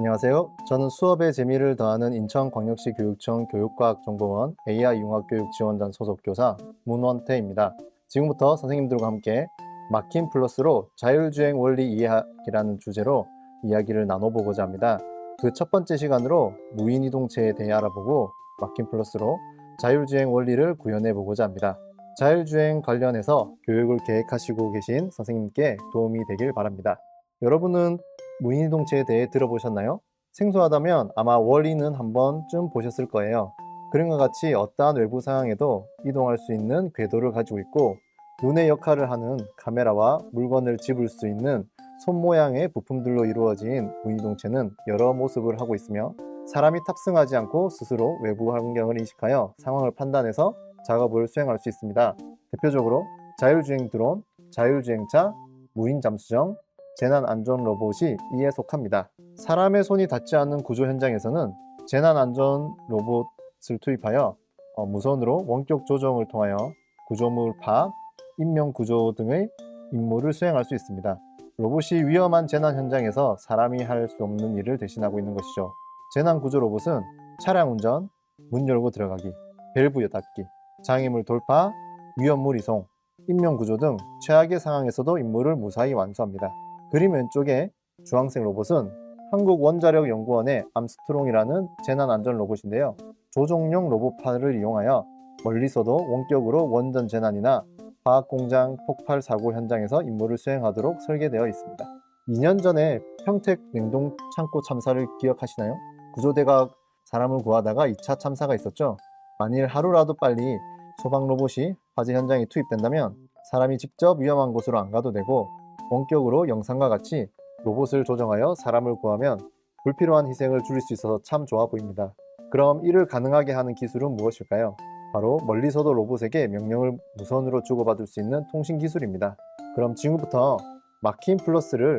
안녕하세요. 저는 수업의 재미를 더하는 인천광역시 교육청 교육과학정보원 AI 융합교육지원단 소속 교사 문원태입니다. 지금부터 선생님들과 함께 막힌 플러스로 자율주행 원리 이해하기라는 주제로 이야기를 나눠보고자 합니다. 그 첫 번째 시간으로 무인이동체에 대해 알아보고 막힌 플러스로 자율주행 원리를 구현해 보고자 합니다. 자율주행 관련해서 교육을 계획하시고 계신 선생님께 도움이 되길 바랍니다. 여러분은 무인이동체에 대해 들어보셨나요? 생소하다면 아마 원리는 한 번쯤 보셨을 거예요. 그림과 같이 어떠한 외부 상황에도 이동할 수 있는 궤도를 가지고 있고 눈의 역할을 하는 카메라와 물건을 집을 수 있는 손 모양의 부품들로 이루어진 무인이동체는 여러 모습을 하고 있으며 사람이 탑승하지 않고 스스로 외부 환경을 인식하여 상황을 판단해서 작업을 수행할 수 있습니다. 대표적으로 자율주행 드론, 자율주행차, 무인 잠수정, 재난 안전 로봇이 이에 속합니다. 사람의 손이 닿지 않는 구조 현장에서는 재난 안전 로봇을 투입하여 어, 무선으로 원격 조정을 통하여 구조물 파악, 인명 구조 등의 임무를 수행할 수 있습니다. 로봇이 위험한 재난 현장에서 사람이 할 수 없는 일을 대신하고 있는 것이죠. 재난 구조 로봇은 차량 운전, 문 열고 들어가기, 밸브 닫기, 장애물 돌파, 위험물 이송, 인명 구조 등 최악의 상황에서도 임무를 무사히 완수합니다. 그림 왼쪽에 주황색 로봇은 한국원자력연구원의 암스트롱이라는 재난안전 로봇인데요. 조종용 로봇파를 이용하여 멀리서도 원격으로 원전 재난이나 화학공장 폭발 사고 현장에서 임무를 수행하도록 설계되어 있습니다. 2년 전에 평택 냉동 창고 참사를 기억하시나요? 구조대가 사람을 구하다가 2차 참사가 있었죠. 만일 하루라도 빨리 소방 로봇이 화재 현장에 투입된다면 사람이 직접 위험한 곳으로 안 가도 되고 원격으로 영상과 같이 로봇을 조정하여 사람을 구하면 불필요한 희생을 줄일 수 있어서 참 좋아 보입니다. 그럼 이를 가능하게 하는 기술은 무엇일까요? 바로 멀리서도 로봇에게 명령을 무선으로 주고받을 수 있는 통신 기술입니다. 그럼 지금부터 마킨 플러스를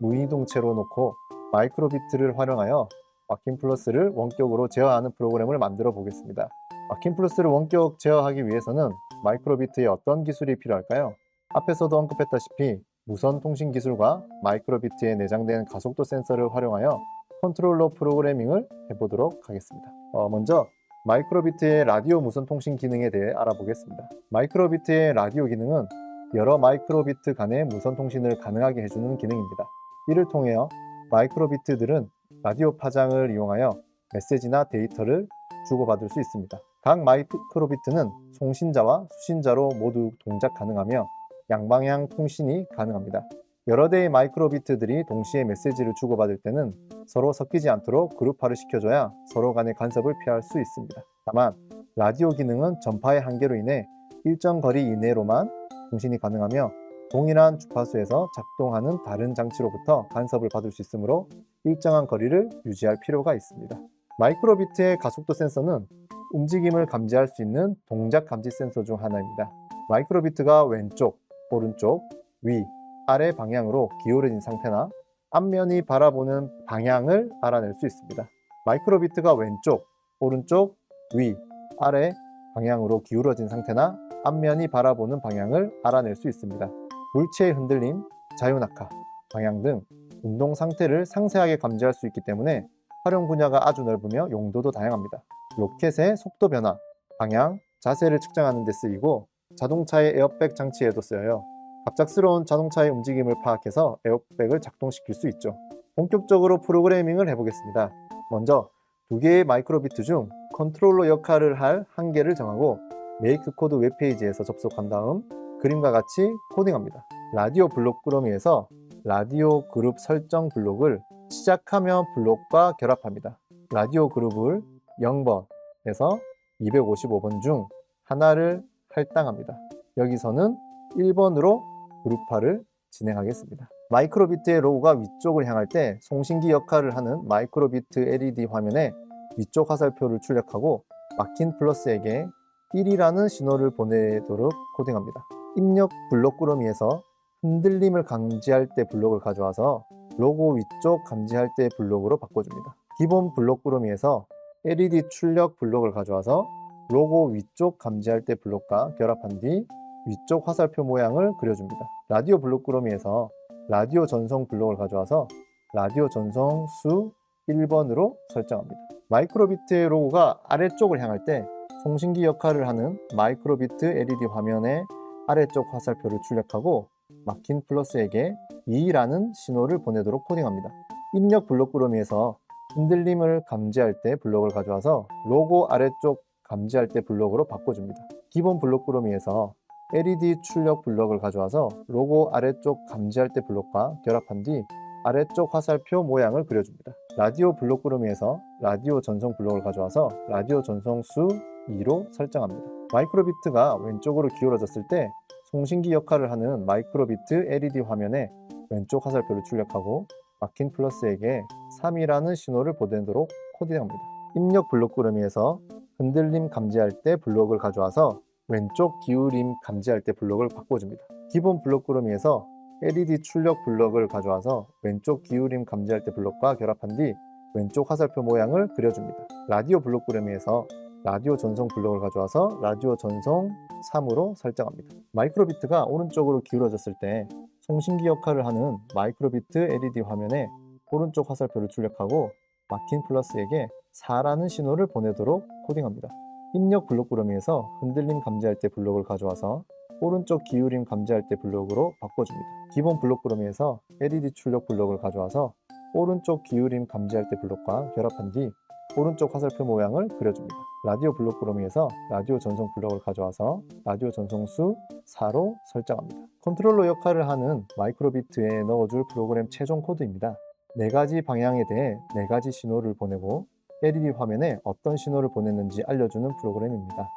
무이동체로 놓고 마이크로비트를 활용하여 마킨 플러스를 원격으로 제어하는 프로그램을 만들어 보겠습니다. 마킨 플러스를 원격 제어하기 위해서는 마이크로비트에 어떤 기술이 필요할까요? 앞에서도 언급했다시피 무선 통신 기술과 마이크로비트에 내장된 가속도 센서를 활용하여 컨트롤러 프로그래밍을 해보도록 하겠습니다. 어, 먼저 마이크로비트의 라디오 무선 통신 기능에 대해 알아보겠습니다. 마이크로비트의 라디오 기능은 여러 마이크로비트 간의 무선 통신을 가능하게 해주는 기능입니다. 이를 통하여 마이크로비트들은 라디오 파장을 이용하여 메시지나 데이터를 주고받을 수 있습니다. 각 마이크로비트는 송신자와 수신자로 모두 동작 가능하며 양방향 통신이 가능합니다. 여러 대의 마이크로비트들이 동시에 메시지를 주고받을 때는 서로 섞이지 않도록 그룹화를 시켜줘야 서로 간의 간섭을 피할 수 있습니다. 다만 라디오 기능은 전파의 한계로 인해 일정 거리 이내로만 통신이 가능하며 동일한 주파수에서 작동하는 다른 장치로부터 간섭을 받을 수 있으므로 일정한 거리를 유지할 필요가 있습니다. 마이크로비트의 가속도 센서는 움직임을 감지할 수 있는 동작 감지 센서 중 하나입니다. 마이크로비트가 왼쪽, 오른쪽, 위, 아래 방향으로 기울어진 상태나 앞면이 바라보는 방향을 알아낼 수 있습니다. 마이크로비트가 왼쪽, 오른쪽, 위, 아래 방향으로 기울어진 상태나 앞면이 바라보는 방향을 알아낼 수 있습니다. 물체의 흔들림, 자유낙하, 방향 등 운동 상태를 상세하게 감지할 수 있기 때문에 활용 분야가 아주 넓으며 용도도 다양합니다. 로켓의 속도 변화, 방향, 자세를 측정하는 데 쓰이고 자동차의 에어백 장치에도 쓰여요. 갑작스러운 자동차의 움직임을 파악해서 에어백을 작동시킬 수 있죠. 본격적으로 프로그래밍을 해보겠습니다. 먼저 두 개의 마이크로비트 중 컨트롤러 역할을 할 한 개를 정하고 메이크 코드 웹페이지에서 접속한 다음 그림과 같이 코딩합니다. 라디오 블록 꾸러미에서 라디오 그룹 설정 블록을 시작하며 블록과 결합합니다. 라디오 그룹을 0번에서 255번 중 하나를 할당합니다. 여기서는 1번으로 그룹화를 진행하겠습니다. 마이크로비트의 로고가 위쪽을 향할 때 송신기 역할을 하는 마이크로비트 LED 화면에 위쪽 화살표를 출력하고 마킨 플러스에게 1이라는 신호를 보내도록 코딩합니다. 입력 블록 꾸러미에서 흔들림을 감지할 때 블록을 가져와서 로고 위쪽 감지할 때 블록으로 바꿔줍니다. 기본 블록 꾸러미에서 LED 출력 블록을 가져와서 로고 위쪽 감지할 때 블록과 결합한 뒤 위쪽 화살표 모양을 그려줍니다. 라디오 블록 꾸러미에서 라디오 전송 블록을 가져와서 라디오 전송 수 1번으로 설정합니다. 마이크로비트의 로고가 아래쪽을 향할 때 송신기 역할을 하는 마이크로비트 LED 화면의 아래쪽 화살표를 출력하고 막힌 플러스에게 2라는 신호를 보내도록 코딩합니다. 입력 블록 꾸러미에서 흔들림을 감지할 때 블록을 가져와서 로고 아래쪽 감지할 때 블록으로 바꿔줍니다. 기본 블록 꾸러미에서 LED 출력 블록을 가져와서 로고 아래쪽 감지할 때 블록과 결합한 뒤 아래쪽 화살표 모양을 그려줍니다. 라디오 블록 꾸러미에서 라디오 전송 블록을 가져와서 라디오 전송 수 2로 설정합니다. 마이크로비트가 왼쪽으로 기울어졌을 때 송신기 역할을 하는 마이크로비트 LED 화면에 왼쪽 화살표를 출력하고 막힌 플러스에게 3이라는 신호를 보내도록 코딩합니다. 입력 블록 꾸러미에서 흔들림 감지할 때 블록을 가져와서 왼쪽 기울임 감지할 때 블록을 바꿔줍니다. 기본 블록 꾸러미에서 LED 출력 블록을 가져와서 왼쪽 기울임 감지할 때 블록과 결합한 뒤 왼쪽 화살표 모양을 그려줍니다. 라디오 블록 꾸러미에서 라디오 전송 블록을 가져와서 라디오 전송 3으로 설정합니다. 마이크로비트가 오른쪽으로 기울어졌을 때 송신기 역할을 하는 마이크로비트 LED 화면에 오른쪽 화살표를 출력하고 막힌 플러스에게 4라는 신호를 보내도록 코딩합니다. 입력 블록 꾸러미에서 흔들림 감지할 때 블록을 가져와서 오른쪽 기울임 감지할 때 블록으로 바꿔줍니다. 기본 블록 꾸러미에서 LED 출력 블록을 가져와서 오른쪽 기울임 감지할 때 블록과 결합한 뒤 오른쪽 화살표 모양을 그려줍니다. 라디오 블록 꾸러미에서 라디오 전송 블록을 가져와서 라디오 전송 수 4로 설정합니다. 컨트롤러 역할을 하는 마이크로비트에 넣어줄 프로그램 최종 코드입니다. 네 가지 방향에 대해 네 가지 신호를 보내고 LED 화면에 어떤 신호를 보냈는지 알려주는 프로그램입니다.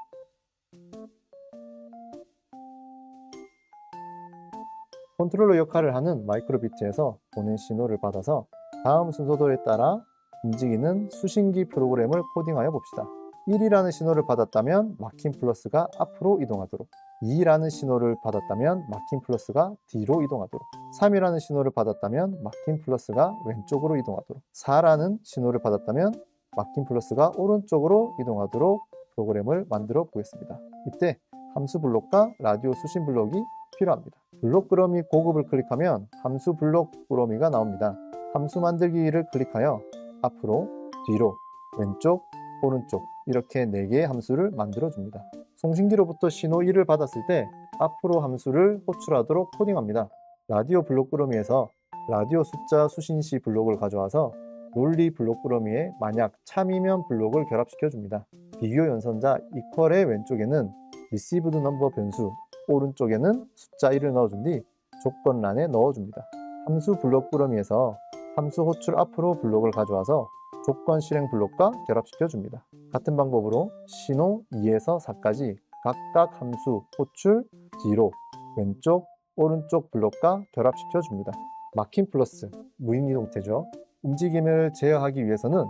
컨트롤러 역할을 하는 마이크로비트에서 보낸 신호를 받아서 다음 순서대로에 따라 움직이는 수신기 프로그램을 코딩하여 봅시다. 1이라는 신호를 받았다면 마킹 플러스가 앞으로 이동하도록 2라는 신호를 받았다면 마킹 플러스가 뒤로 이동하도록 3이라는 신호를 받았다면 마킹 플러스가 왼쪽으로 이동하도록 4라는 신호를 받았다면 마킹 플러스가 오른쪽으로 이동하도록 프로그램을 만들어 보겠습니다. 이때 함수 블록과 라디오 수신 블록이 필요합니다. 블록 꾸러미 고급을 클릭하면 함수 블록 꾸러미가 나옵니다. 함수 만들기를 클릭하여 앞으로, 뒤로, 왼쪽, 오른쪽 이렇게 4개의 함수를 만들어 줍니다. 송신기로부터 신호 1을 받았을 때 앞으로 함수를 호출하도록 코딩합니다. 라디오 블록 꾸러미에서 라디오 숫자 수신시 블록을 가져와서 논리 블록 꾸러미에 만약 참이면 블록을 결합시켜 줍니다. 비교 연선자 이퀄의 왼쪽에는 received number 변수, 오른쪽에는 숫자 1을 넣어준 뒤 조건란에 넣어줍니다. 함수 블록 꾸러미에서 함수 호출 앞으로 블록을 가져와서 조건 실행 블록과 결합시켜 줍니다. 같은 방법으로 신호 2에서 4까지 각각 함수 호출 뒤로 왼쪽 오른쪽 블록과 결합시켜 줍니다. 마킹 플러스 무인 이 동태죠. 움직임을 제어하기 위해서는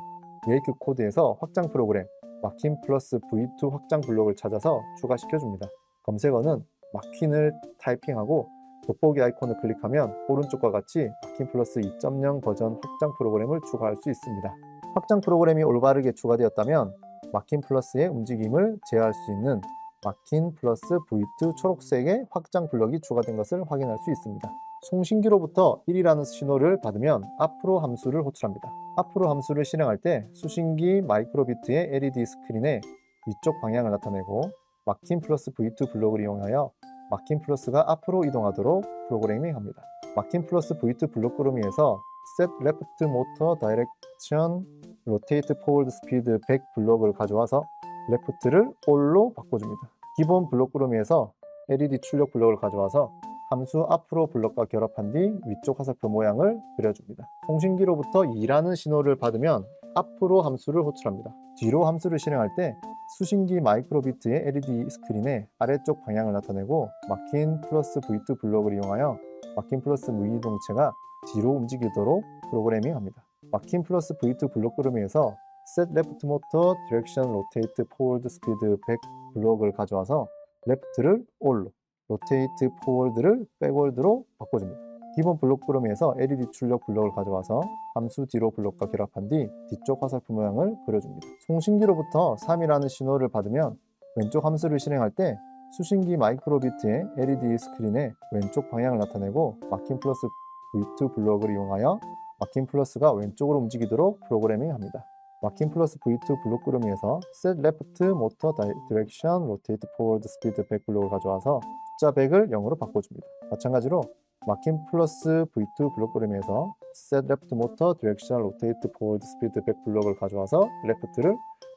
웨이크 코드에서 확장 프로그램 마킨 플러스 v2 확장 블록을 찾아서 추가시켜 줍니다. 검색어는 마킨을 타이핑하고 돋보기 아이콘을 클릭하면 오른쪽과 같이 마킨 플러스 2.0 버전 확장 프로그램을 추가할 수 있습니다. 확장 프로그램이 올바르게 추가되었다면 마킨 플러스의 움직임을 제어할 수 있는 마킨 플러스 v2 초록색의 확장 블럭이 추가된 것을 확인할 수 있습니다. 송신기로부터 1이라는 신호를 받으면 앞으로 함수를 호출합니다. 앞으로 함수를 실행할 때 수신기 마이크로비트의 LED 스크린에 위쪽 방향을 나타내고 마킨 플러스 v2 블록을 이용하여 마킨 플러스가 앞으로 이동하도록 프로그래밍 합니다. 마킨 플러스 v2 블록 꾸러미에서 set left motor direction rotate forward speed 100 블록을 가져와서 left를 all로 바꿔줍니다. 기본 블록 꾸러미에서 LED 출력 블록을 가져와서 함수 앞으로 블럭과 결합한 뒤 위쪽 화살표 모양을 그려줍니다. 송신기로부터 2라는 신호를 받으면 앞으로 함수를 호출합니다. 뒤로 함수를 실행할 때 수신기 마이크로비트의 LED 스크린에 아래쪽 방향을 나타내고 마킨 플러스 V2 블록을 이용하여 마킨 플러스 무이동체가 뒤로 움직이도록 프로그래밍 합니다. 마킨 플러스 V2 블록 꾸러미에서 set left motor direction rotate forward speed 100 블록을 가져와서 left를 all로 로테이트 포월드를 백월드로 바꿔줍니다. 기본 블록 꾸러미에서 LED 출력 블록을 가져와서 함수 뒤로 블록과 결합한 뒤 뒤쪽 화살표 모양을 그려줍니다. 송신기로부터 3이라는 신호를 받으면 왼쪽 함수를 실행할 때 수신기 마이크로비트의 LED 스크린에 왼쪽 방향을 나타내고 마킨 플러스 V2 블록을 이용하여 마킨 플러스가 왼쪽으로 움직이도록 프로그래밍합니다. 마킨 플러스 V2 블록 꾸러미에서 set left motor direction rotate forward speed 100 블록을 가져와서 숫자 100을 0으로 바꿔줍니다. 마찬가지로 마킨 플러스 V2 블록 꾸러미에서 set left motor direction rotate forward speed 100 블록을 가져와서 left를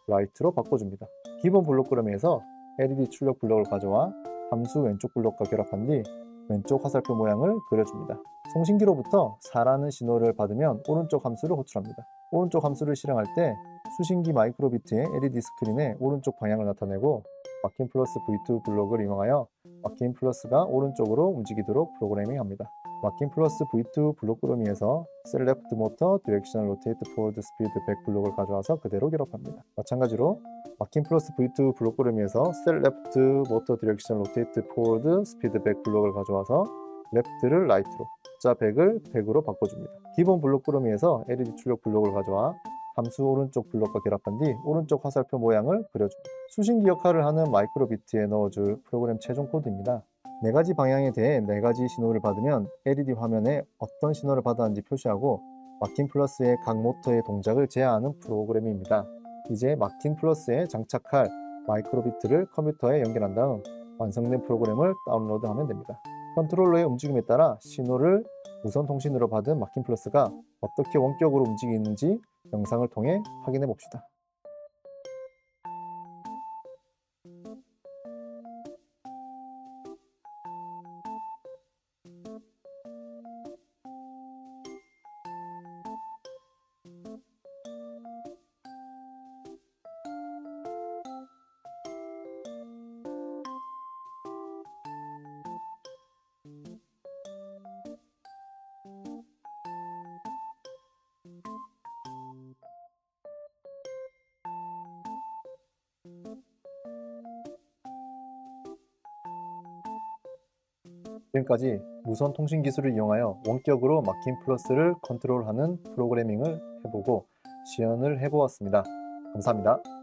right로 바꿔줍니다. 기본 블록 꾸러미에서 LED 출력 블록을 가져와 함수 왼쪽 블록과 결합한 뒤 왼쪽 화살표 모양을 그려줍니다. 송신기로부터 4라는 신호를 받으면 오른쪽 함수를 호출합니다. 오른쪽 함수를 실행할 때 수신기 마이크로비트의 LED 스크린에 오른쪽 방향을 나타내고 마킨 플러스 V2 블록을 이용하여 마킨 플러스가 오른쪽으로 움직이도록 프로그래밍합니다. 마킨 플러스 V2 블록 꾸러미에서 셀렉트 모터 디렉션 로테이트 포워드 스피드 100 블록을 가져와서 그대로 결합합니다. 마찬가지로 마킨 플러스 V2 블록 꾸러미에서 셀렉트 모터 디렉션 로테이트 포워드 스피드 100 블록을 가져와서 레프트를 라이트로 숫자 100을 100으로 바꿔줍니다. 기본 블록 꾸러미에서 LED 출력 블록을 가져와 함수 오른쪽 블록과 결합한 뒤 오른쪽 화살표 모양을 그려줍니다. 수신기 역할을 하는 마이크로비트에 넣어줄 프로그램 최종 코드입니다. 네 가지 방향에 대해 네 가지 신호를 받으면 LED 화면에 어떤 신호를 받았는지 표시하고 마킨 플러스의 각 모터의 동작을 제어하는 프로그램입니다. 이제 마킨 플러스에 장착할 마이크로비트를 컴퓨터에 연결한 다음 완성된 프로그램을 다운로드하면 됩니다. 컨트롤러의 움직임에 따라 신호를 무선 통신으로 받은 마킨 플러스가 어떻게 원격으로 움직이는지 영상을 통해 확인해 봅시다. 지금까지 무선 통신 기술을 이용하여 원격으로 마킨 플러스를 컨트롤하는 프로그래밍을 해보고 시연을 해보았습니다. 감사합니다.